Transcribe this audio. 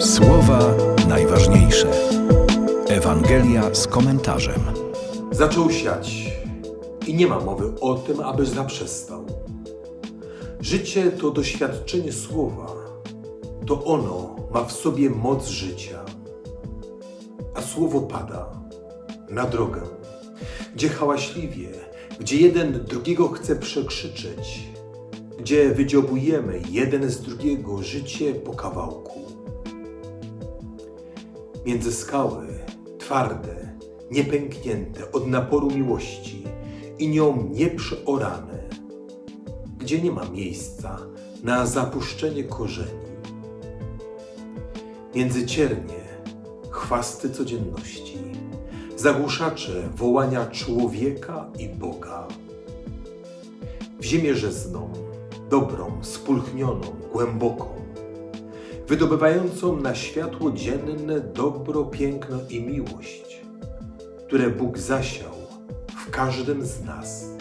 Słowa najważniejsze. Ewangelia z komentarzem. Zaczął siać i nie ma mowy o tym, aby zaprzestał. Życie to doświadczenie słowa. To ono ma w sobie moc życia. A słowo pada na drogę, gdzie hałaśliwie, gdzie jeden drugiego chce przekrzyczeć, gdzie wydziobujemy jeden z drugiego życie po kawałku. Między skały, twarde, niepęknięte od naporu miłości i nią nieprzeorane, gdzie nie ma miejsca na zapuszczenie korzeni. Między ciernie, chwasty codzienności, zagłuszacze wołania człowieka i Boga. W ziemię rzezną, dobrą, spulchnioną, głęboką, wydobywającą na światło dzienne dobro, piękno i miłość, które Bóg zasiał w każdym z nas.